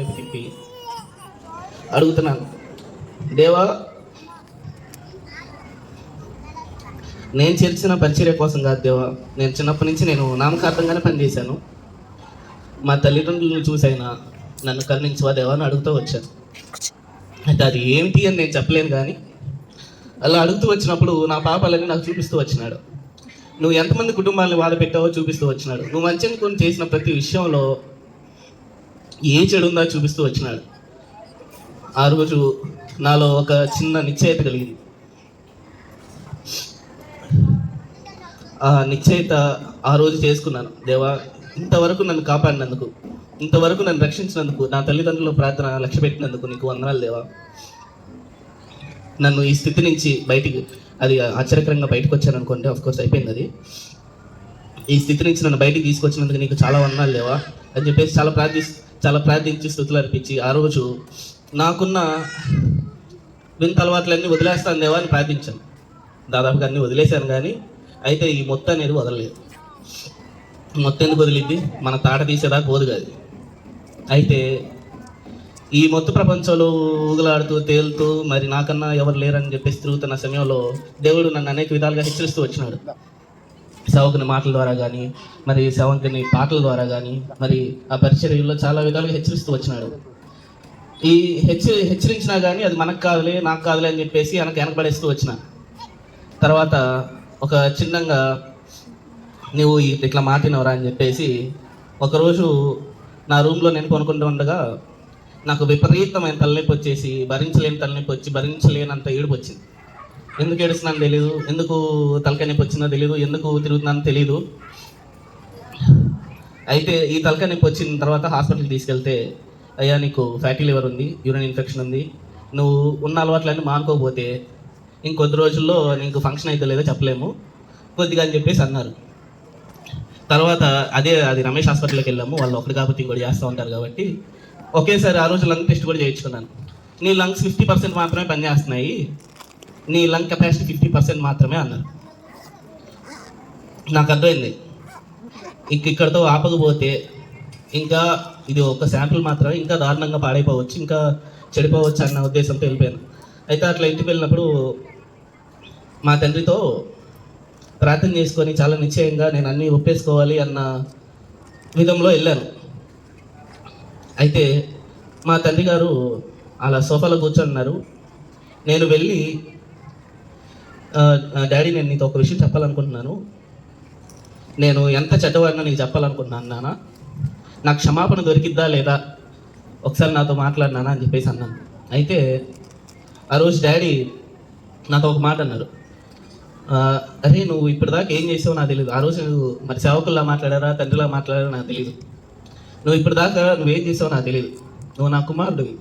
తిప్పి అడుగుతున్నాను. దేవా నేను చేర్చిన పరిచర్య కోసం కాదు దేవా నేను చిన్నప్పటి నుంచి నేను నామకార్థంగానే పనిచేశాను. మా తల్లిదండ్రులను చూసైనా నన్ను కరుణించవా దేవా అని అడుగుతూ వచ్చాను. అయితే అది ఏమిటి అని నేను చెప్పలేను కానీ అలా అడుగుతూ వచ్చినప్పుడు నా పాపాలని నాకు చూపిస్తూ వచ్చినాడు. నువ్వు ఎంతమంది కుటుంబాలను బాధ పెట్టావో చూపిస్తూ వచ్చినాడు. నువ్వు మంచి కొన్ని చేసిన ప్రతి విషయంలో ఏ చెడు ఉందా చూపిస్తూ వచ్చినాడు. ఆ రోజు నాలో ఒక చిన్న నిశ్చయిత కలిగింది. ఆ నిశ్చయిత ఆ రోజు చేసుకున్నాను. దేవా ఇంతవరకు నన్ను కాపాడినందుకు ఇంతవరకు నన్ను రక్షించినందుకు నా తల్లిదండ్రుల ప్రార్థన లక్ష్య పెట్టినందుకు నీకు వందనాలు దేవా. నన్ను ఈ స్థితి నుంచి బయటికి అది ఆశ్చర్యకరంగా బయటకు వచ్చాను అనుకోండి కోర్స్ అయిపోయింది అది. ఈ స్థితి నుంచి నన్ను బయటికి తీసుకొచ్చినందుకు నీకు చాలా వందనాలు లేవా అని చెప్పేసి చాలా ప్రార్థి చాలా ప్రార్థించి స్థుతులు అర్పించి ఆ రోజు నాకున్న వింత అలవాట్లన్నీ వదిలేస్తాను దేవా అని ప్రార్థించాను. దాదాపుగా అన్నీ వదిలేశాను కానీ అయితే ఈ మొత్తం అనేది వదలలేదు. మొత్తం ఎందుకు వదిలింది? మన తాట తీసేదాకా పోదు కాదు. అయితే ఈ మొత్త ప్రపంచంలో ఊగులాడుతూ తేలుతూ మరి నాకన్నా ఎవరు లేరని చెప్పేసి తిరుగుతున్న సమయంలో దేవుడు నన్ను అనేక విధాలుగా హెచ్చరిస్తూ వచ్చినాడు. సేవకుని మాటల ద్వారా కానీ మరి సేవకుని పాటల ద్వారా కానీ మరి ఆ పరిచర్యల్లో చాలా విధాలుగా హెచ్చరిస్తూ వచ్చినాడు. ఈ హెచ్చరి హెచ్చరించినా కానీ అది మనకు కాదులే నాకు కాదులే అని చెప్పేసి వెనక వెనకబడేస్తూ వచ్చిన. తర్వాత ఒక చిన్నంగా నువ్వు ఇట్లా మాటినవరా అని చెప్పేసి ఒకరోజు నా రూమ్లో నేను కొనుక్కుంటూ ఉండగా నాకు విపరీతమైన తలనొప్పి వచ్చేసి భరించలేని తలనొప్పి వచ్చి భరించలేనంత ఏడుపు వచ్చింది. ఎందుకు ఏడుస్తున్నాను తెలియదు ఎందుకు తలకాయ నొప్పి వచ్చిందో తెలియదు ఎందుకు తిరుగుతున్నానో తెలియదు అయితే ఈ తలకాయ నొప్పి వచ్చిన తర్వాత హాస్పిటల్కి తీసుకెళ్తే అయ్యా నీకు ఫ్యాటీ లివర్ ఉంది యూరిన్ ఇన్ఫెక్షన్ ఉంది నువ్వు ఉన్న అలవాట్లన్నీ మానుకోకపోతే ఇంకొద్ది రోజుల్లో నీకు ఫంక్షన్ అయితే లేదో చెప్పలేము కొద్దిగా అని చెప్పేసి అన్నారు. తర్వాత అదే అది రమేష్ హాస్పిటల్కి వెళ్ళాము వాళ్ళు ఒకటి కాబట్టి ఇంకోటి చేస్తూ ఉంటారు కాబట్టి ఒకేసారి ఆ రోజు లంగ్ టెస్ట్ కూడా చేయించుకున్నాను. నీ లంగ్స్ ఫిఫ్టీ పర్సెంట్ మాత్రమే పనిచేస్తున్నాయి నీ లంగ్ కెపాసిటీ ఫిఫ్టీ పర్సెంట్ మాత్రమే అన్నారు. నాకు అర్థమైంది. ఇంక ఇక్కడతో ఆపకపోతే ఇంకా ఇది ఒక శాంపుల్ మాత్రమే ఇంకా దారుణంగా పాడైపోవచ్చు ఇంకా చెడిపోవచ్చు అన్న ఉద్దేశంతో వెళ్ళిపోయాను. అయితే అట్లా ఇంటికి వెళ్ళినప్పుడు మా తండ్రితో ప్రార్థన చేసుకొని చాలా నిశ్చయంగా నేను అన్నీ ఒప్పేసుకోవాలి అన్న విధంలో వెళ్ళాను. అయితే మా తండ్రి గారు అలా సోఫాలో కూర్చొన్నారు నేను వెళ్ళి డాడీ నేను నీతో ఒక విషయం చెప్పాలనుకుంటున్నాను. నేను ఎంత చెడ్డవాడినో నీకు చెప్పాలనుకుంటున్నాను నాన్న. నాకు క్షమాపణ దొరికిద్దా లేదా? ఒకసారి నాతో మాట్లాడినానా అని చెప్పేసి అన్నాను. అయితే ఆ రోజు డాడీ నాతో ఒక మాట అన్నారు. అరే నువ్వు ఇప్పటిదాకా ఏం చేసావో నాకు తెలియదు ఆ రోజు నువ్వు మరి సేవకుల్లా మాట్లాడారా తండ్రిలా మాట్లాడారా నాకు తెలియదు నువ్వు ఇప్పటిదాకా నువ్వేం చేసావో నాకు తెలియదు నువ్వు నా కుమారుడివి.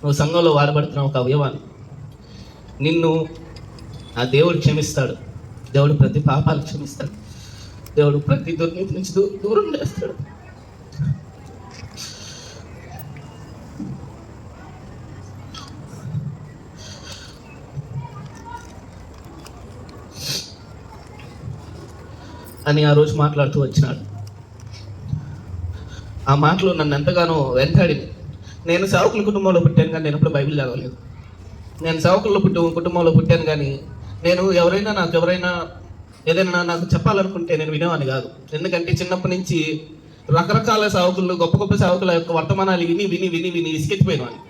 నువ్వు సంఘంలో వాడబడుతున్నావు ఒక అవయవాన్ని. నిన్ను ఆ దేవుడు క్షమిస్తాడు. దేవుడు ప్రతి పాపాలు క్షమిస్తాడు. దేవుడు ప్రతి దుర్నీతి నుంచి దూ- దూరం చేస్తాడు అని ఆ రోజు మాట్లాడుతూ వచ్చినాడు. ఆ మాటలు నన్ను ఎంతగానో వెంటాడింది నేను సేవకుల కుటుంబంలో పుట్టాను కానీ నేను ఎప్పుడు బైబిల్ చదవలేదు. నేను సేవకుల్లో పుట్టు కుటుంబంలో పుట్టాను కానీ నేను ఎవరైనా నాకు ఎవరైనా ఏదైనా నాకు చెప్పాలనుకుంటే నేను వినేవాడిని కాదు. ఎందుకంటే చిన్నప్పటి నుంచి రకరకాల సేవకులు గొప్ప గొప్ప సేవకుల యొక్క వర్తమానాలు విని విని విని విని ఇసుకెత్తిపోయినవాడిని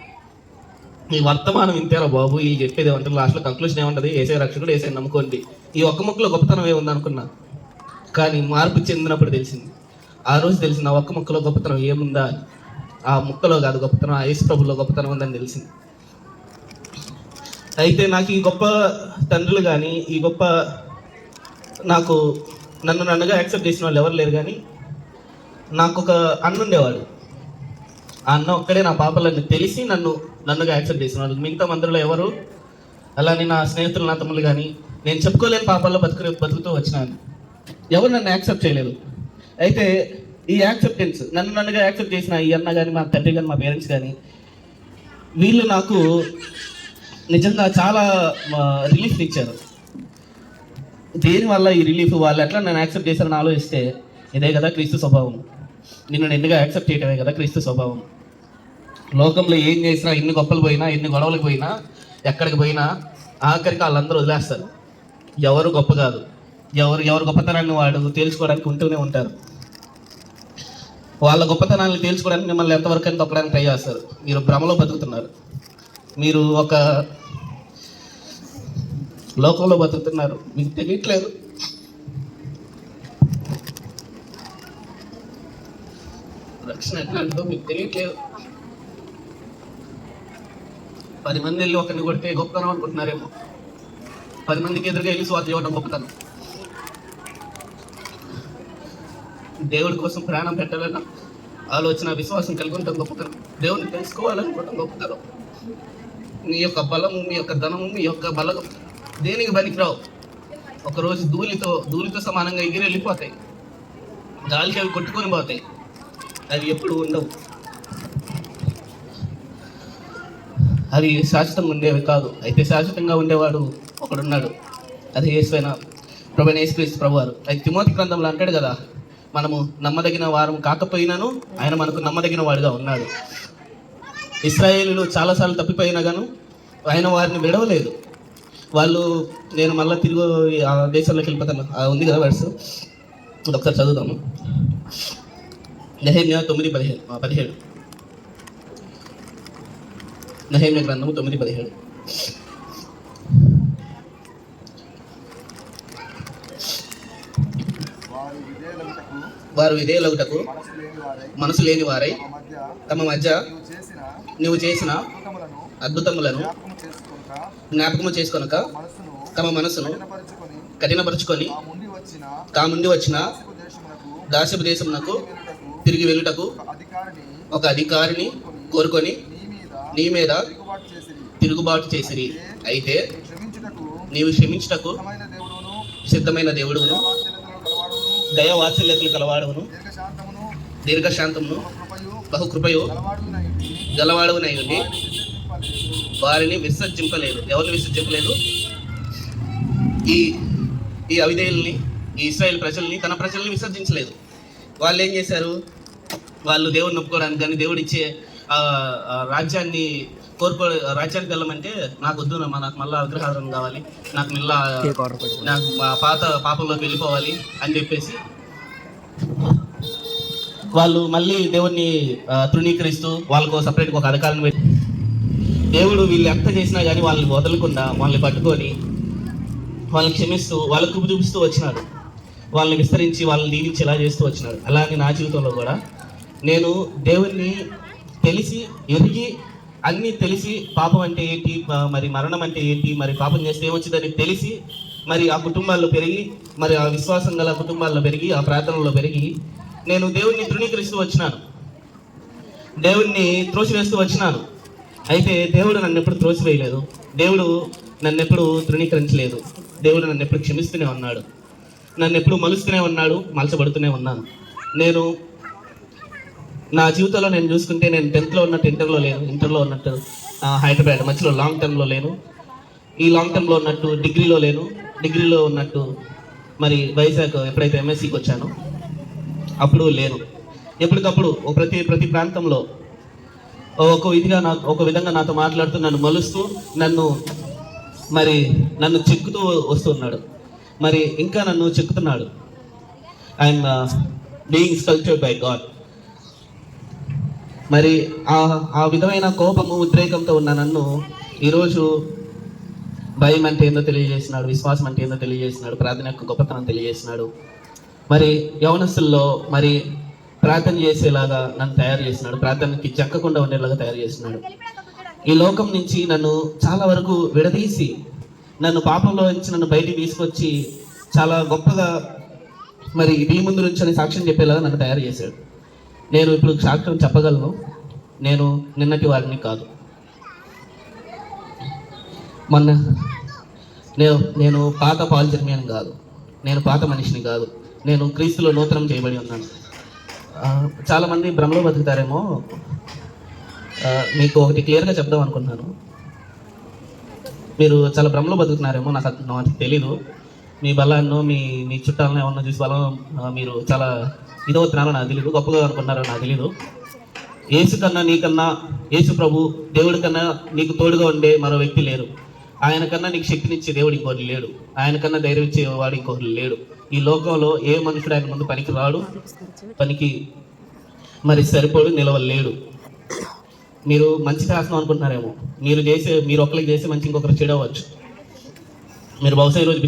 ఈ వర్తమానం వింతారా బాబు? ఈ చెప్పేది ఏమంటారు? లాస్ట్లో కంక్లూషన్ ఏముంటది? ఏసే రక్షకుడు ఏసే నమ్ముకోండి. ఈ ఒక్క ముక్కలో గొప్పతనం ఏముంది అనుకున్నా? కానీ మార్పు చెందినప్పుడు తెలిసింది. ఆ రోజు తెలిసింది ఆ ఒక్క ముక్కలో గొప్పతనం ఏముందా? ఆ ముక్కలో కాదు గొప్పతనం ఆ యేసు ప్రభులో గొప్పతనం ఉందని తెలిసింది. అయితే నాకు ఈ గొప్ప తండ్రులు కానీ ఈ గొప్ప నాకు నన్ను నన్నుగా యాక్సెప్ట్ చేసిన వాళ్ళు ఎవరు లేరు కానీ నాకు ఒక అన్న ఉండేవాడు. ఆ అన్న ఒక్కడే నా పాపలన్నీ తెలిసి నన్ను నన్నుగా యాక్సెప్ట్ చేసిన వాళ్ళు. మిగతా మందిలో ఎవరు? అలానే నా స్నేహితులు నా తమ్ముళ్ళు కానీ నేను చెప్పుకోలేని పాపాల్లో బతుకు బతుకుతూ వచ్చినాను. ఎవరు నన్ను యాక్సెప్ట్ చేయలేదు. అయితే ఈ యాక్సెప్టెన్స్ నన్ను నన్నుగా యాక్సెప్ట్ చేసిన ఈ అన్న కానీ మా తండ్రి కానీ మా పేరెంట్స్ కానీ వీళ్ళు నాకు నిజంగా చాలా రిలీఫ్ ఇచ్చారు. దేనివల్ల ఈ రిలీఫ్ వాళ్ళు ఎట్లా నన్ను యాక్సెప్ట్ చేశారని ఆలోచిస్తే ఇదే కదా క్రీస్తు స్వభావం. నిన్ను నిండుగా యాక్సెప్ట్ చేయడమే కదా క్రీస్తు స్వభావం. లోకంలో ఏం చేసినా ఎన్ని గొప్పలు పోయినా ఎన్ని గొడవలకు పోయినా ఎక్కడికి పోయినా ఆఖరికి వాళ్ళందరూ వదిలేస్తారు. ఎవరు గొప్ప కాదు. ఎవరు ఎవరు గొప్పతనాన్ని వాడు తేల్చుకోవడానికి ఉంటూనే ఉంటారు. వాళ్ళ గొప్పతనాన్ని తేల్చుకోవడానికి మిమ్మల్ని ఎంతవరకు అని తొక్కడానికి ట్రై చేస్తారు. మీరు భ్రమలో బతుకుతున్నారు. మీరు ఒక లోకంలో బతుకుతున్నారు. మీకు తెలియట్లేదు. రక్షణ ఎట్లా అంటో మీకు తెలియట్లేదు. పది మంది వెళ్ళి ఒకరిని కొడితే గొప్పతనం అనుకుంటున్నారేమో. పది మందికి ఎదురుగా వెళ్ళి స్వాతి ఇవ్వడం గొప్పతనం. దేవుడి కోసం ప్రాణం పెట్టాలన్న ఆలోచన విశ్వాసం కలిగి ఉంటాం గొప్పతనం. దేవుడిని తెలుసుకోవాలనుకోవడం గొప్పతనం. మీ యొక్క బలము మీ యొక్క ధనము మీ యొక్క బలము దేనికి పనికిరావు? ఒకరోజు ధూళితో ధూళితో సమానంగా ఎగిరి వెళ్ళిపోతాయి. గాలికి అవి కొట్టుకొని పోతాయి. అవి ఎప్పుడు ఉండవు. అవి శాశ్వతంగా ఉండేవి కాదు. అయితే శాశ్వతంగా ఉండేవాడు ఒకడున్నాడు. అది యేసువైన ప్రభు యేసుక్రీస్తు ప్రభు వారు అయితే తిమోతి గ్రంథంలో అంటాడు కదా మనము నమ్మదగిన వారం కాకపోయినాను ఆయన మనకు నమ్మదగిన వాడుగా ఉన్నాడు. ఇస్రాయేలీలు చాలాసార్లు తప్పిపోయినా గాను ఆయన వారిని విడవలేదు. వాళ్ళు నేను మళ్ళీ తిరిగి ఆ దేశంలోకి వెళ్ళిపోతాను. ఉంది కదా వర్డ్స్. ఒకసారి చదువుదాము. నెహేమ్య తొమ్మిది పదిహేడు. ఆ, పదిహేడు. నెహేమ్య గ్రంథము తొమ్మిది పదిహేడు. వారు విధేయులగుటకు మనసు లేని వారై తమ మధ్య నీవు చేసిన నువ్వు చేసిన అద్భుతములను జ్ఞాపకము చేసుకొనక తమ మనసును కఠినపరుచుకొని కఠినపరుచుకొని ఆ ముండి వచ్చిన దాసపు దేశమునకు తిరిగి వెళ్ళుటకు ఒక అధికారిని కోరుకొని నీ మీద తిరుగుబాటు చేసిరి. అయితే నీవు క్షమించుటకు సిద్ధమైన దేవుడును వాత్సల్యతలో కలవాడును దయ వాత్సల్యతలు కలవాడును దీర్ఘశాంతమును దీర్ఘశాంతమును కృపయు బహుకృపయు గలవాడవునై ఉండి. వారిని విసర్జింపలేదు. ఎవరిని విసర్జింపలేదు? ఈ ఈ అవిధేయుల్ని ఈ ఇస్రాయేల్ ప్రజల్ని తన ప్రజల్ని విసర్జించలేదు. వాళ్ళు ఏం చేశారు? వాళ్ళు దేవుడిని ఒప్పుకోవడానికి కానీ దేవుడు ఇచ్చే ఆ, ఆ రాజ్యాన్ని కోరుకో రాజ్యానికి వెళ్ళమంటే నాకు వద్దు నా- నాకు మళ్ళీ విగ్రహారం కావాలి నాకు మళ్ళా నాకు మా పాత పాపంలోకి వెళ్ళిపోవాలి అని చెప్పేసి వాళ్ళు మళ్ళీ దేవుణ్ణి తృణీకరిస్తూ వాళ్ళకు సపరేట్గా ఒక అధికారాన్ని పెట్టి దేవుడు వీళ్ళు ఎంత చేసినా కానీ వాళ్ళని వదలకుండా వాళ్ళని పట్టుకొని వాళ్ళని క్షమిస్తూ వాళ్ళకు చూపిస్తూ వచ్చినాడు. వాళ్ళని విస్తరించి వాళ్ళని దీవించి ఇలా చేస్తూ వచ్చినాడు. అలాగే నా జీవితంలో కూడా నేను దేవుణ్ణి తెలిసి ఎరిగి అన్నీ తెలిసి పాపం అంటే ఏంటి మరి మరణం అంటే ఏంటి మరి పాపం చేస్తే ఏమొచ్చిందని తెలిసి మరి ఆ కుటుంబాల్లో పెరిగి మరి ఆ విశ్వాసం గల కుటుంబాల్లో పెరిగి ఆ ప్రార్థనలో పెరిగి నేను దేవుణ్ణి తృణీకరిస్తూ వచ్చినాను. దేవుణ్ణి త్రోసివేస్తూ వచ్చినాను. అయితే దేవుడు నన్ను ఎప్పుడు త్రోసివేయలేదు. దేవుడు నన్ను ఎప్పుడు తృణీకరించలేదు. దేవుడు నన్ను ఎప్పుడు క్షమిస్తూనే ఉన్నాడు. నన్ను ఎప్పుడు మలుస్తూనే ఉన్నాడు మలచబడుతూనే ఉన్నాను. నేను నా జీవితంలో నేను చూసుకుంటే నేను టెన్త్లో ఉన్నట్టు ఇంటర్లో లేను. ఇంటర్లో ఉన్నట్టు హైదరాబాద్ మధ్యలో లాంగ్ టర్మ్లో లేను. ఈ లాంగ్ టర్మ్లో ఉన్నట్టు డిగ్రీలో లేను. డిగ్రీలో ఉన్నట్టు మరి వైజాగ్ ఎప్పుడైతే ఎంఎస్సికి వచ్చానో అప్పుడు లేను. ఎప్పటికప్పుడు ప్రతి ప్రతి ప్రాంతంలో ఒక ఇదిగా నా ఒక విధంగా నాతో మాట్లాడుతూ నన్ను మలుస్తూ నన్ను మరి నన్ను చెక్కుతూ వస్తున్నాడు. మరి ఇంకా నన్ను చెక్కుతున్నాడు. And being sculptured by God మరి ఆ ఆ విధమైన కోపము ఉద్రేకంతో ఉన్న నన్ను ఈరోజు భయం అంటే ఏందో తెలియజేసినాడు విశ్వాసం అంటే ఏందో తెలియజేసినాడు ప్రార్థన యొక్క గొప్పతనం తెలియజేసినాడు మరి యవనస్తుల్లో మరి ప్రార్థన చేసేలాగా నన్ను తయారు చేసినాడు ప్రార్థనకి చెక్కకుండా ఉండేలాగా తయారు చేసినాడు ఈ లోకం నుంచి నన్ను చాలా వరకు విడదీసి నన్ను పాపంలో నుంచి నన్ను బయటికి తీసుకొచ్చి చాలా గొప్పగా మరి మీ ముందు నుంచి అని సాక్ష్యం చెప్పేలాగా నన్ను తయారు చేశాడు. నేను ఇప్పుడు సాక్ష్యం చెప్పగలను. నేను నిన్నటి వారిని కాదు. మొన్న నేను నేను పాత పాల్జర్మియన్ కాదు. నేను పాత మనిషిని కాదు. నేను క్రీస్తులో నూతనం చేయబడి ఉన్నాను. చాలామంది భ్రమలో బతుకుతారేమో. మీకు ఒకటి క్లియర్గా చెప్దాం అనుకుంటున్నాను. మీరు చాలా భ్రమలో బతుకుతున్నారేమో నాకు అది- నాకు తెలీదు. మీ బలాన్నో మీ మీ చుట్టాలను ఏమన్నా చూసి బలం మీరు చాలా ఇదవుతున్నారో నాకు తెలియదు గొప్పగా అనుకుంటున్నారో నాకు తెలీదు. యేసు కన్నా నీకన్నా యేసు ప్రభు దేవుడి కన్నా నీకు తోడుగా ఉండే మరో వ్యక్తి లేరు ఆయన కన్నా నీకు శక్తినిచ్చే దేవుడు ఇంకోటి లేడు. ఆయన కన్నా ధైర్యం ఇచ్చేవాడు ఇంకొకరు లేడు. ఈ లోకంలో ఏ మనుషుడు ఆయన ముందు పనికి రాడు. పనికి మరి సరిపోడు నిలవలేడు. మీరు మంచి శాసనం అనుకుంటున్నారేమో. మీరు చేసే మీరు ఒకరికి చేసే మంచి ఇంకొకరు చెడవచ్చు. మీరు బహుశా ఈరోజు